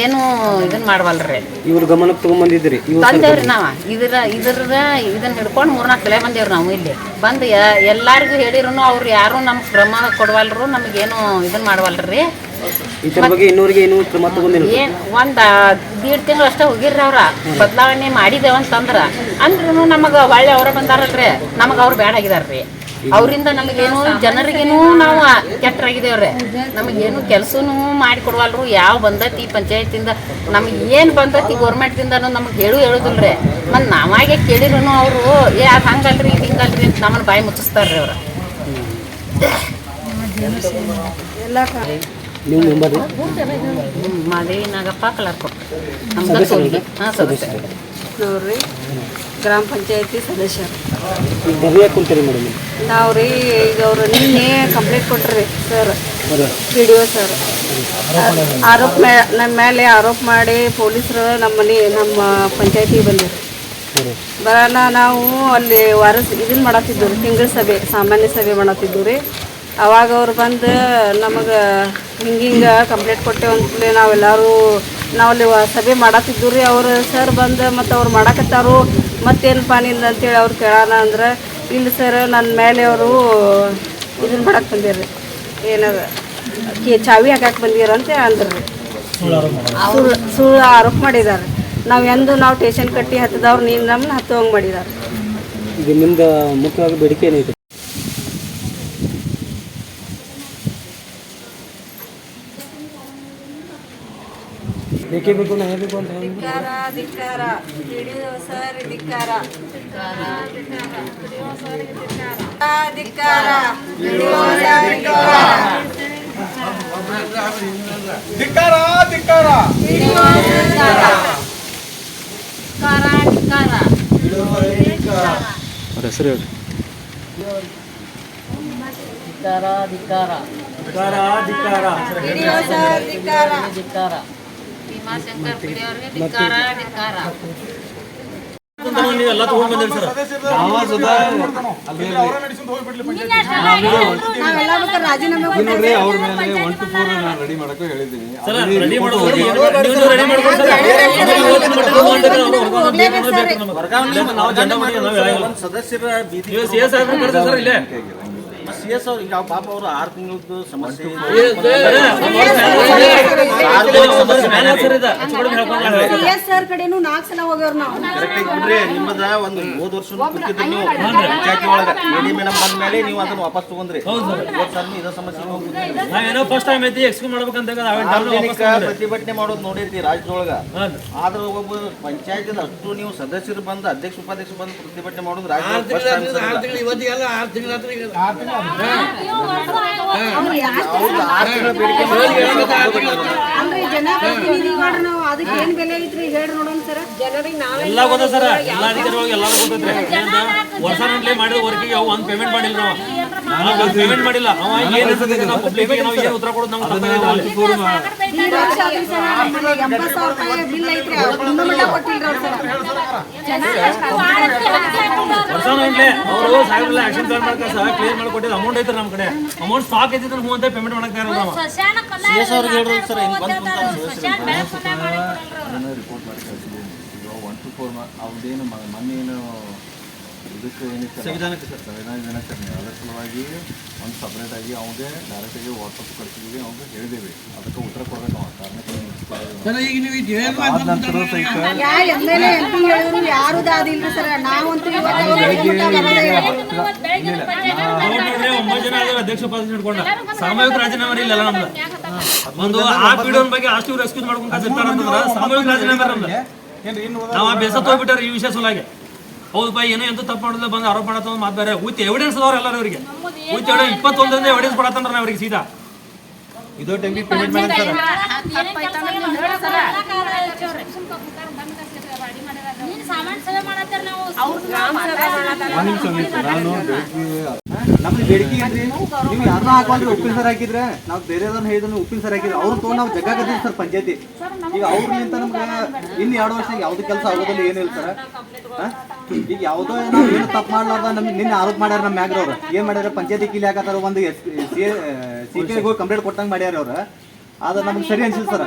ಏನು ಇದನ್ನ ಮಾಡವಲ್ರಿ. ಇವ್ರ ಗಮನಕ್ಕೆ ತಗೊಂಬಂದಿದ್ರಿ ಬಂದೇವ್ರಿ ನಾವು. ಇದರ ಇದ್ರ ಇದನ್ನ ಹಿಡ್ಕೊಂಡು ಮೂರ್ನಾಲ್ಕು ತಲೆ ಬಂದೇವ್ರಿ ನಾವು ಇಲ್ಲಿ. ಬಂದು ಹೇಳಿರೂ ಹೇಳಿರು ಅವ್ರು ಯಾರು ನಮ್ಗೆ ಕ್ರಮ ಕೊಡವಲ್ರು ನಮಗೇನು ಇದನ್ನ ಮಾಡವಲ್ರಿ. ಇದ್ರ ಬಗ್ಗೆ ಇನ್ನೂರಿಗೆ ಏನು ಕ್ರಮ ತಗೊಂಡಿಲ್ಲ ಏನ್ ಒಂದ್ ದೀಡ್ ತಿಂಗಳು ಅಷ್ಟೇ ಹೋಗಿರ್ರಿ ಅವ್ರ. ಬದಲಾವಣೆ ಮಾಡಿದೇವ ಅಂತಂದ್ರ ಅಂದ್ರೂ ನಮಗ ಒಳ್ಳೆ ಅವ್ರ ಬಂದಾರಲ್ರಿ ನಮಗ ಅವ್ರು ಬ್ಯಾಡ ಆಗಿದಾರ್ರಿ. ಅವರಿಂದ ನಮಗೇನು ಜನರಿಗೇನು ನಾವು ಕೆಟ್ಟರಾಗಿದ್ದೇವ್ರಿ ನಮಗೇನು ಕೆಲಸನೂ ಮಾಡಿಕೊಡ್ವಲ್ರು ಯಾವ ಬಂದತಿ ಪಂಚಾಯತಿಂದ ನಮಗೆ ಏನು ಬಂದತಿ ಗೌರ್ಮೆಂಟ್ದಿಂದ ನಮಗೆ ಹೇಳು ಹೇಳುದಿಲ್ರಿ. ಮತ್ತು ನಾವಾಗೆ ಕೇಳಿರೂ ಅವರು ಏ ಅದು ಹಂಗಲ್ರಿ ಇದು ಹಿಂಗಲ್ರಿ ಅಂತ ನಮ್ಮನ್ನು ಬಾಯಿ ಮುಚ್ಚಿಸ್ತಾರ್ರಿ ಅವ್ರು. ನೀವು ಮೆಂಬರ್ ಮಾದೇ ನಾಗಪ್ಪ ಕಲರ್ ಕೊಟ್ಟು ನಮ್ದು ಹಾಂ ಸದಸ್ಯ. ನೋಡ್ರಿ ಗ್ರಾಮ ಪಂಚಾಯತಿ ಸದಸ್ಯರು. ಕುಂತೀರಿ ಮೇಡಮ್ ನಾವು ರೀ ಈಗ ಅವರು ನಿನ್ನೆ ಕಂಪ್ಲೇಂಟ್ ಕೊಟ್ರಿ sir. P D O sir. ಆರೋಪ ನಮ್ಮ ಮೇಲೆ ಆರೋಪ ಮಾಡಿ ಪೊಲೀಸರು ನಮ್ಮ ಮನೆ ನಮ್ಮ ಪಂಚಾಯತಿಗೆ ಬಂದಿರು ಬರೋಣ ನಾವು ಅಲ್ಲಿ ವಾರ ಇದನ್ನ ಮಾಡತ್ತಿದ್ದು ರೀ ತಿಂಗಳ ಸಭೆ ಸಾಮಾನ್ಯ ಸಭೆ ಮಾಡತ್ತಿದ್ದು ರೀ ಅವಾಗ ಅವ್ರು ಬಂದು ನಮಗೆ ಹಿಂಗೆ ಹಿಂಗೆ ಕಂಪ್ಲೇಂಟ್ ಕೊಟ್ಟೆವು ಅಂತಲೇ ನಾವೆಲ್ಲರೂ ನಾವು ಅಲ್ಲಿ ಸಭೆ ಮಾಡತ್ತಿದ್ದು ರೀ ಅವರು. ಸರ್ ಬಂದು ಮತ್ತು ಅವ್ರು ಮಾಡಕತ್ತಾರು. ಮತ್ತೇನಪ್ಪ ನಿಂದು ಅಂತೇಳಿ ಅವ್ರು ಕೇಳೋಣ ಅಂದ್ರೆ, ಇಲ್ಲ ಸರ್ ನನ್ನ ಮೇಲೆ ಅವರು ಇದನ್ನ ಮಾಡಕ್ಕೆ ಬಂದಿರ್ರಿ. ಏನದ? ಕೇ ಚಾವಿ ಹಾಕಕ್ಕೆ ಬಂದಿರ ಅಂತ ಅಂದ್ರಿ. ಸುಳ್ಳು ಸುಳ್ಳು ಆರೋಪ ಮಾಡಿದ್ದಾರೆ ನಾವು ಎಂದು ನಾವು ಟೇಷನ್ ಕಟ್ಟಿ ಹತ್ತದವ್ರು ನೀನು ನಮ್ಮನ್ನ ಹತ್ತುವಂಗೆ ಮಾಡಿದ್ದಾರೆ ಇದು ನಿಮ್ದು ಮುಖ್ಯವಾಗಿ ಬೇಡಿಕೆ ಏನೈತೆ ಬೇಕೇ ಬೇಕು ನಾ ಹೇಳಬೇಕು ಅಂತ ಧಿಕ್ಕಾರ ಧಿಕ್ಕಾರ. ಹಿಡಿಯೋ ಸರ್ ಧಿಕ್ಕಾರ. ಧಿಕ್ಕಾರ ಧಿಕ್ಕಾರ. ಧಿಕ್ಕಾರ ಅವ್ರ ಹೆಸರು ಹೇಳಿ. ಹಿಡಿಯೋ ಸರ್ ಧಿಕ್ಕಾರ. ಭೀಮಾಶಂಕರ್ ಪಿಡಿಯವ್ರಿಗೆ ಧಿಕ್ಕಾರ ಧಿಕ್ಕಾರ. ನೀವೆಲ್ಲ ತಗೊಂಡ್ ಬಂದಿರಿ ಸರ್. ನೋಡ್ರಿ ಅವ್ರ ಮೇಲೆ ಒನ್ ಟು ಫೋರ್ ನಾನು ರೆಡಿ ಮಾಡಕ್ಕೆ ಹೇಳಿದ್ದೀನಿ. ಸರ್ ರೆಡಿ ಮಾಡೋದು ನೀವು ರೆಡಿ ಮಾಡ್ಕೊಡಿ ಸರ್. ಇವತ್ತಿನ ಮಟ್ಟ ತಗೊಂಡಿದ್ರೆ ಅವ್ರು ಹೊರ್ಗೊಂಡು ಬೇಕಂದ್ರೆ ಬೇಕು ನಮಗೆ. ವರ್ಗಾವಣೆ ನಾವು ಜನ ಮಾಡಿ ಒಂದು ಸದಸ್ಯರ ಬೀದಿ ನೀವು ಸಿ ಎಸ್ ಅವ್ರು ಈಗ ಪಾಪ ಅವರು ಆರು ತಿಂಗಳದ್ದು ಸಮಸ್ಯೆ ಎಸ್ ಸರ್ ಕಡೆನೂ ನಾಲ್ಕು ಸಲ ನಾವು ನಿಮ್ಮದ ಒಂದು ಹೋದ ವರ್ಷ ನೀವು ಅದನ್ನ ವಾಪಸ್ ತಗೊಂಡ್ರಿ ಸಮಸ್ಯೆ. ನಾವೇನೋ ಫಸ್ಟ್ ಟೈಮ್ ಐತಿ ಮಾಡ್ಬೇಕಂತ ಪ್ರತಿಭಟನೆ ಮಾಡೋದು ನೋಡಿರ್ತಿ ರಾಜ್ಯದೊಳಗ ಆದ್ರೆ ಒಬ್ಬ ಪಂಚಾಯತ್ ಅಷ್ಟು ನೀವು ಸದಸ್ಯರು ಬಂದು ಅಧ್ಯಕ್ಷ ಉಪಾಧ್ಯಕ್ಷ ಬಂದು ಪ್ರತಿಭಟನೆ ಮಾಡೋದು ರಾಜ್ಯ ಹೌದು ಆರು ತಿಂಗಳ அவங்க ಬೇಡಿಕೆ ಅಂದ್ರೆ ಜನಪ್ರತಿನಿಧಿಗಳು ನಾವು ಅದಕ್ಕೆ ಏನ್ ಬೆಲೆ ಐತ್ರಿ? ಹೇಳ್ರಿ ನೋಡೋಣ ಸರ್. ಜನರಿಗೆ ನಾವೇ ಎಲ್ಲ ಗೊತ್ತ ಸರ್. ಎಲ್ಲ ಅಧಿಕಾರಿಗಳಿಗೆ ಎಲ್ಲರೂ ಗೊತ್ತೈತ್ರಿ ವರ್ಷ ಗಂಟ್ಲೆ ಮಾಡಿದ ವರ್ಕಿಗೆ ಅವು ಒಂದು ಪೇಮೆಂಟ್ ಮಾಡಿಲ್ಲ ನಾವು. ಪೇಮೆಂಟ್ ಮಾಡಿಲ್ಲ. ಅವ ಏನು ಇರ್ತದೆ ನಾವು ಪಬ್ಲಿಕ್ ನಾವು ಏನು ಉತ್ತರ ಕೊಡೋದು ನಮ್ಗೆ. ಈ ವರ್ಷ ಆದ್ರೂ ಸರ್ ನಮ್ಮಲ್ಲಿ ಎಂಬತ್ತು ಸಾವಿರ ರೂಪಾಯಿ ಬಿಲ್ ಐತ್ರಿ. ಇನ್ನೂ ಮಟ್ಟ ಕೊಟ್ಟಿಲ್ರಿ ಅವ್ರು ಸರ್. ವರ್ಷ ಗಂಟ್ಲೆ ಅವರು ಸಾಹೇಬ್ರೆಲ್ಲ action plan sir clear amount ಐತ್ರಿ ನಮ್ಮ ಕಡೆ. ಅಮೌಂಟ್ ಸ್ಟಾಕ್ ಐತಿ ಹ್ಞೂ ಅಂತ ಪೇಮೆಂಟ್ ಮಾಡಕ್ ತಯಾರ ನಾವು. CS ಅವ್ರಿಗೆ ಹೇಳಿದ್ರು ಸರ್, ಹಿಂಗ್ ಬಂದ್ ರಿಪೋರ್ಟ್ ಈಗ ಟು ಫೋರ್ ಅವ್ರದ್ದೇನು ಮೊನ್ನೆ ಏನು ಇದಕ್ಕೆ ಏನಿತ್ತು ಸಂವಿಧಾನಕ್ಕೆ ಸರ್. ಸಂವಿಧಾನ ದಿನಾಚರಣೆ ಅದರ ಸಲುವಾಗಿ ಒಂದು ಸಪ್ರೇಟ್ ಆಗಿ ಅವ್ಗೆ ಡೈರೆಕ್ಟಾಗಿ ವಾಟ್ಸಪ್ ಕಳಿಸಿದ್ವಿ ಅವ್ರಿಗೆ ಹೇಳಿದ್ದೇವೆ. ಅದಕ್ಕೆ ಉತ್ತರ ಕೊಡಬೇಕು ನಾವು. ಕಾರಣಕ್ಕೆ ಯಾರು ಸರ್. ನಾವಂತೂ ಒಂಬತ್ತು ಜನ ಆದ್ರೆ ಅಧ್ಯಕ್ಷ ಪದ ಹಿಡ್ಕೊಂಡ ಸಾಮೂಹಿಕ ರಾಜೀನಾಮೆ ಇಲ್ಲ ನಮ್ದು. ಒಂದು ಆ ಪೀಡಿಯೋನ್ ಬಗ್ಗೆ ಅಷ್ಟು ಇವ್ರು ಎಕ್ಸ್ಕ್ಯೂಸ್ ಮಾಡ್ಕೊಂಡು ಸಾಮೂಹಿಕ ರಾಜೀನಾಮೆ ನಮ್ದು ನಾವು ಆ ಬೇಸತ್ತು ಹೋಗ್ಬಿಟ್ಟಾರೆ ಈ ವಿಷಯ ಸಲುವಾಗಿ. ಹೌದು ಬೈ ಏನೋ ಎಂತ ತಪ್ಪು ಮಾಡಿದ್ರೆ ಬಂದು ಆರೋಪ ಮಾಡತ್ತ ಮಾತು ಬೇರೆ ವಿತ್ ಎವಿಡೆನ್ಸ್ ಅದಾವ್ರ ಎಲ್ಲರೂ ಅವರಿಗೆ ವಿತ್ ಎವಿಡೆನ್ಸ್ ಇಪ್ಪತ್ತೊಂದರಿಂದ ಎವಿಡೆನ್ಸ್ ಕೊಡತ್ತಂದ್ರೆ ಅವ್ರಿಗೆ ಸೀತಾ ಇದು ಟೈಮ್ ಪೇಮೆಂಟ್ ಮಾಡ್ತಾರೆ ಸರ್ ನೀನು ಸಾಮಾನ್ ಸೇವೆ ಮಾಡತ್ತಾರ ನಾವು ಒಂದು ನಿಮಿಷ ಒಂದು ನಿಮಿಷ ನಾನು ಬೆಳಗ್ಗೆ ನಮ್ದು ಬೇಡಿಕೆ ಏನ್ರಿ ನೀವು ಯಾರನ್ನ ಹಾಕೊಂಡ್ರಿ ಉಪ್ಪಿನ ಸರ್ ಹಾಕಿದ್ರೆ? ನಾವು ಬೇರೆದನ್ನ ಹೇಳಿದ್ರೆ ಉಪ್ಪಿನ ಸರ್ ಹಾಕಿದ್ರೆ ಅವ್ರು ತೊಗೊಂಡು ನಾವು ಜಗ್ಗಾಕತ್ತೀವಿ ಸರ್ ಪಂಚಾಯತಿ. ಈಗ ಅವ್ರಿಂದ ನಮ್ಗೆ ಇನ್ನು ಎರಡು ವರ್ಷ ಯಾವ್ದು ಕೆಲಸ ಆಗೋದಿಲ್ಲ ಏನಿಲ್ಲ ಸರ್ ಹಾ? ಈಗ ಯಾವುದೋ ನಾವು ಏನು ತಪ್ಪು ಮಾಡ್ಲಾರ್ದ ನಮ್ಗೆ ನಿನ್ನೆ ಆರೋಪ ಮಾಡ್ಯಾರ ನಮ್ಮ ಮ್ಯಾಗ್ರವ್ರು. ಏನು ಮಾಡ್ಯಾರ? ಪಂಚಾಯತಿ ಕಿಲಿ ಹಾಕತ್ತಾರ ಒಂದು ಎಸ್ ಸಿ ಪಿ ಹೋಗಿ ಕಂಪ್ಲೇಂಟ್ ಕೊಟ್ಟಂಗೆ ಮಾಡ್ಯಾರ ಅವ್ರು. ಅದು ನಮ್ಗೆ ಸರಿ ಅನ್ಸಿಲ್ಲ ಸರ್.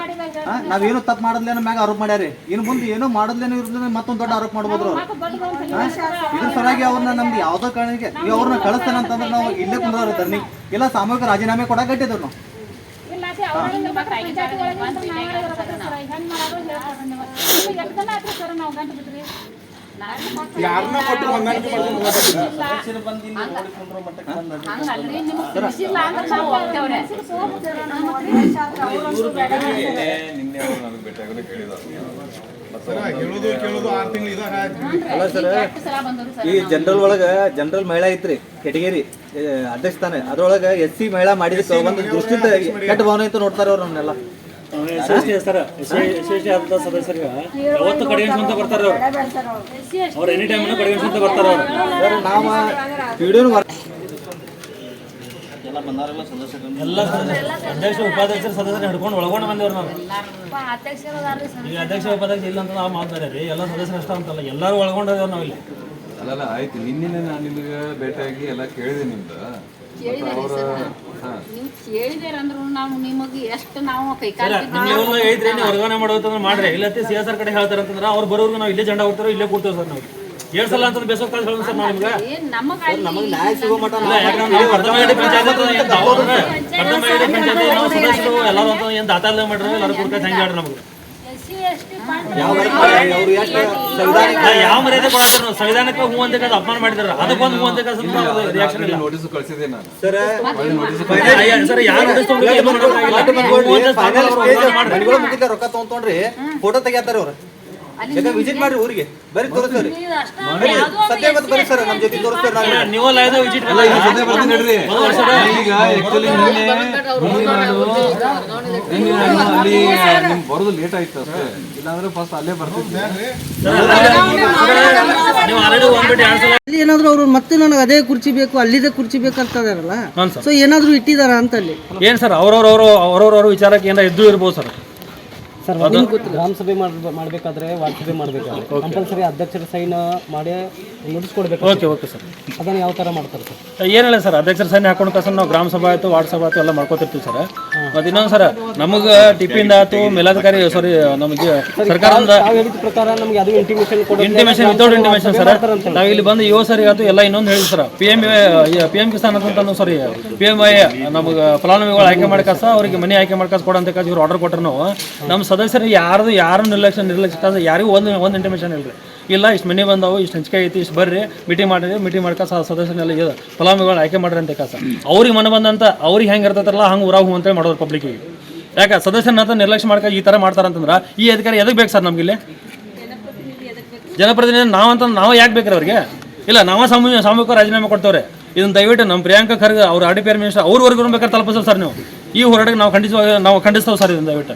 ನಾವೇನು ತಪ್ಪು ಮಾಡೋದ್ಲೇ ನಮ್ಮ ಮ್ಯಾಗ ಆರೋಪ ಮಾಡ್ಯಾರಿ. ಇನ್ನು ಮುಂದೆ ಏನೋ ಮಾಡೋದ್ಲೇನೋ ಇರ್ಲಿಲ್ಲ ಮತ್ತೊಂದು ದೊಡ್ಡ ಆರೋಪ ಮಾಡ್ಬೋದ್ರು ಅವ್ರು? ಇದ್ರ ಸಲುವಾಗಿ ಅವ್ರನ್ನ ನಮ್ದು ಯಾವ್ದೋ ಕಾರಣಕ್ಕೆ ಈಗ ಅವ್ರನ್ನ ಕಳಿಸ್ತಾನೆ ಅಂತಂದ್ರೆ ನಾವು ಇಲ್ಲೇ ಕುಂದ್ರ ಧರಣಿ ಇಲ್ಲ ಸಾಮೂಹಿಕ ರಾಜೀನಾಮೆ ಕೊಡಕ್ಕೆ ಗಟ್ಟಿದ್ರು ನಾವು. ಸರ್. ಹೆಂಗ್ ಮಾಡೋದು ಹೇಳ್ಕೊಡ್ರಿ ನೀವು ಸರ್ ಗಂಟು ಬಿದ್ರಿ ಸರ್ ಈ ಜನರಲ್ ಒಳಗ ಜನರಲ್ ಮಹಿಳಾ ಐತ್ರಿ ಕೆಟಗೇರಿ ಅಧ್ಯಕ್ಷ ತಾನೆ ಅದ್ರೊಳಗ ಎಸ್ ಸಿ ಮಹಿಳಾ ಮಾಡಿದಕ್ಕೆ ಒಂದು ದೃಷ್ಟಿಯಿಂದ ಕೆಟ್ಟ ಭಾವನೆ ಅಂತ ನೋಡ್ತಾರೆ ಅವ್ರು T sir S S T ಆದಂಥ ಸದಸ್ಯರಿಗೆ ಯಾವತ್ತು ಕಡೆಗಣಿಸ್ಕೊಂತ ಬರ್ತಾರೆ ಅವ್ರು. ಅವ್ರು ಎನಿ ಟೈಮ್ ಕಡೆಗಣಿಸ್ಕೊಂತ ಬರ್ತಾರೆ ಅವ್ರು. ಸರ್ ನಾವು ವಿಡಿಯೋನು ಎಲ್ಲ ಬಂದಾರೆಲ್ಲ ಸದಸ್ಯರು. ಎಲ್ಲ ಸದಸ್ಯರು, ಅಧ್ಯಕ್ಷ ಉಪಾಧ್ಯಕ್ಷರ ಸದಸ್ಯರು ಹಿಡ್ಕೊಂಡು ಒಳಗೊಂಡು ಬಂದಿವ್ರು ನಾವು. ಅಧ್ಯಕ್ಷರು ಅದಾರ್ರಿ ಸರ್ ಈಗ ಅಧ್ಯಕ್ಷ ಉಪಾಧ್ಯಕ್ಷ ಇಲ್ಲ ಅಂತ ನಾವು ಮಾಡ್ತಾರೆ ರೀ. ಎಲ್ಲ ಸದಸ್ಯರು ಅಷ್ಟ ಅಂತಲ್ಲ. ಎಲ್ಲರೂ ಒಳಗೊಂಡಿದ್ದೇವೆ ನಾವು ಇಲ್ಲಿ ಅಲ್ಲಲ್ಲ ಆಯ್ತು. ನಿನ್ನೆ ನಾನು ನಿಮಗೆ ಭೇಟಿಯಾಗಿ ಎಲ್ಲ ಕೇಳಿದೆ ನಿಮ್ದು. ಅವ್ರ ಹಾಂ. ನೀವು ಕೇಳಿದೇರ ಅಂದ್ರು ನಾವು ನಿಮಗೆ ಎಷ್ಟು ನಾವು ಕೈಕಾಲು ನಿಮ್ಮ ಲೆವೆಲ್ ಐತ್ರಿ ನೀವು ವರ್ಗಾವಣೆ ಮಾಡೋದಂದ್ರೆ ಮಾಡ್ರಿ. ಇಲ್ಲತ್ತೆ ಸಿ ಎಸ್ ಆರ್ ಕಡೆ ಹೇಳ್ತಾರೆ ಅಂತಂದ್ರೆ ಅವ್ರು ಬರೋರ್ಗು ನಾವು ಇಲ್ಲೇ ಜಂಡ ಹೋಗ್ತಾರೋ ಇಲ್ಲೇ ಕೊಡ್ತೇವೆ ಸರ್ ನಾವು. ಹೇಳ್ಸಲ್ಲ ಅಂತ ಅಂತಂದ್ರೆ ಬೇಸೋ ಕಾಲ ಹೇಳೋದು ಸರ್ ನಮ್ಗೆ. ನಿಮ್ಗೆ ನ್ಯಾಯ ಸಿಗೋ ಮಟ್ಟ ಇಲ್ಲ ಯಾಕಂದ್ರೆ ನಾವು ಕರ್ದಮೈಡಿ ಪಂಚಾಯತ್ ಏನ್ ಕರ್ದಮೈಡಿ ಪಂಚಾಯತ್ ನಾವು ಸದಸ್ಯರು ಎಲ್ಲರೂ ಅಂತ ಏನು ದಾತಾಲ ಮಾಡ್ರಿ ಎಲ್ಲರೂ ಕುಡ್ಕ ಹೆಂಗೆ ನಮ್ಗೆ. ಯಾವ ಮರ್ಯಾದೆ ಕೊಡತ್ತಾರ ಸಂವಿಧಾನಕ್ಕೆ ಹೂ ಅಂತ ಅಪಮಾನ ಮಾಡಿದಾರ ಅದಕ್ಕೊಂದು ಹೂ ಅಂತ ರಿಯಾಕ್ಷನ್ ಇಲ್ಲ ನೋಟಿಸ್ ಕಳಿಸಿದೆ ನಾನು ಸರ್ ಅಯ್ಯ, ಸರ್ ಯಾರು ನೋಟಿಸ್ ತಗೊಂಡಿಲ್ಲ, ಏನು ಮಾಡೋಕ್ಕಾಗಿಲ್ಲ. ಹೂ ಅಂತ ಫೈನಲ್ ಸ್ಟೇಜ್ ಮಾಡ್ರಿ. ಮನೆಗಳು ಮುಗಿದ ರೊಕ್ಕ ತಗೊಂಡ್ರಿ ಫೋಟೋ ತೆಗಿತಾರ ಅವ್ರು ಯಾಕಂದ್ರೆ ವಿಸಿಟ್ ಮಾಡ್ರಿ ಊರಿಗೆ. ಬರೀ ತೋರಿಸ್ತಾರೆ ಬರೀ ಸದ್ಯ ಮತ್ತೆ ಬರೀ ಸರ್ ನಮ್ಮ ಜೊತೆ ತೋರಿಸ್ತಾರೆ ನಾವು. ಇಲ್ಲ, ನೀವು ಲೈವ್ ವಿಸಿಟ್ ಈಗ ಆಕ್ಚುಲಿ ನಿನ್ನೆ ಅಲ್ಲಿ ನಿಮ್ ಬರೋದು ಲೇಟ್ ಆಯ್ತು ಅಷ್ಟೇ. ಇಲ್ಲಾಂದ್ರೆ ಫಸ್ಟ್ ಅಲ್ಲೇ ಬರ್ತೀವಿ ಅಲ್ಲಿ ಏನಾದ್ರು ಅವ್ರು ಮತ್ತೆ ನನಗೆ ಅದೇ ಕುರ್ಚಿ ಬೇಕು ಅಲ್ಲಿದೆ ಕುರ್ಚಿ ಬೇಕು ಸರ್. ಸೊ ಏನಾದ್ರು ಇಟ್ಟಿದಾರ ಅಂತ ಅಲ್ಲಿ ಏನ್ ಸರ್ ಅವ್ರವ್ರವ್ರು ಅವ್ರವ್ರವ್ರ ವಿಚಾರಕ್ಕೆ ಏನಾರ ಇದ್ದು ಇರ್ಬೋದು ಸರ್? ಸರ್ ಗ್ರಾಮ ಸಭೆ ಮಾಡಬೇಕಾದ್ರೆ ವಾರ್ಡ್ ಸಭೆ ಮಾಡಬೇಕಾದ್ರೆ ಕಂಪಲ್ಸರಿ ಅಧ್ಯಕ್ಷರ ಸೈನ್ ಮಾಡಿ ನೋಟಿಸ್ ಕೊಡ್ಬೇಕು ಓಕೆ ಓಕೆ ಸರ್ ಅದನ್ನ ಯಾವ ತರ ಮಾಡ್ತಾರೆ ಸರ್ ಏನಿಲ್ಲ ಸರ್ ಅಧ್ಯಕ್ಷರ ಸೈನ್ ಹಾಕೊಂಡು ಕಸ ನಾವು ಗ್ರಾಮ ಸಭಾ ಆಯ್ತು ವಾರ್ಡ್ ಸಭಾ ಆಯ್ತು ಎಲ್ಲ ಮಾಡ್ಕೋತಿರ್ತೀವಿ ಸರ್ ಮತ್ತೆ ಇನ್ನೊಂದು ಸರ್ ನಮಗೆ ಟಿಪಿಯಿಂದ ಆಯ್ತು ಮೇಲಾಧಿಕಾರಿ ಸಾರಿ ನಮಗೆ ಸರ್ಕಾರದಿಂದ ಹೇಳಿದ ಪ್ರಕಾರ ನಮಗೆ ಅದು intimation intimation without intimation sir ನಾವು ಇಲ್ಲಿ ಬಂದು ಯುವ ಸರಿ ಆಯ್ತು ಎಲ್ಲ ಇನ್ನೊಂದು ಹೇಳಿ sir P M P M Kisan ಅಂತ ಸಾರಿ ಪಿ ಎಂ ಐ ನಮಗೆ ಫಲಾನುಭವಿಗಳು ಆಯ್ಕೆ ಮಾಡ್ಕಸ ಅವರಿಗೆ ಮನೆ ಆಯ್ಕೆ ಮಾಡ್ಕಸ ಕೊಡಂತ ಇವ್ರು ಆರ್ಡರ್ ಕೊಟ್ಟರು ನಾವು. ನಮ್ಮ ಸದಸ್ಯರಿಗೆ ಯಾರ್ದು ಯಾರು ನಿರ್ಲಕ್ಷ್ಯ ನಿರ್ಲಕ್ಷ್ಯ ಅಂದ್ರೆ ಯಾರಿಗೂ ಒಂದು ಒಂದು ಇಂಟಿಮೇಷನ್ ರೀ ಇಲ್ಲ, ಇಷ್ಟು ಮನೆ ಬಂದವು, ಇಷ್ಟು ಹಂಚಿಕೆ ಐತಿ, ಇಷ್ಟು ಬರ್ರಿ ಮೀಟಿಂಗ್ ಮಾಡಿರಿ ಮೀಟಿಂಗ್ ಮಾಡ್ಕ ಸದಸ್ಯನೆಲ್ಲ ಇದು ಫಲಾನುಭವಿಗಳು ಆಯ್ಕೆ ಮಾಡ್ರಿ ಅಂತ ಕಸ. ಅವ್ರಿಗೆ ಮನೆ ಬಂದಂತ ಅವ್ರಿಗೆ ಹೆಂಗೆ ಇರ್ತೈತಲ್ಲ, ಹಂಗೆ ಊರಾಗ ಹೂ ಅಂತೇಳಿ ಮಾಡೋರು ಪಬ್ಲಿಕ್ಕಿಗೆ ಯಾಕೆ? ಸದಸ್ಯನ ನಿರ್ಲಕ್ಷ್ಯ ಮಾಡ್ಕ ಈ ಥರ ಮಾಡ್ತಾರಂತಂದ್ರೆ ಈ ಅಧಿಕಾರಿ ಎದಕ್ಕೆ ಬೇಕು ಸರ್ ನಮಗಿಲ್ಲಿ? ಜನಪ್ರತಿನಿಧಿ ನಾವಂತ ನಾವು ಯಾಕೆ ಬೇಕ್ರಿ ಅವ್ರಿಗೆ? ಇಲ್ಲ, ನಾವ ಸಾಮೂಹಿಕ ಸಾಮೂಹಿಕ ರಾಜೀನಾಮೆ ಕೊಡ್ತೇವ್ರೆ. ಇದನ್ನ ದಯವಿಟ್ಟು ನಮ್ಮ ಪ್ರಿಯಾಂಕಾ ಖರ್ಗೆ, ಅವ್ರ R D P R minister, ಅವ್ರವರೆಗೂ ಬೇಕಾದ್ರೆ ಸರ್ ನೀವು. ಈ ಹೋರಾಟಕ್ಕೆ ನಾವು ಖಂಡಿಸುವ ನಾವು ಖಂಡಿಸ್ತೇವೆ ಸರ್ ಇದನ್ನ ದಯವಿಟ್ಟು.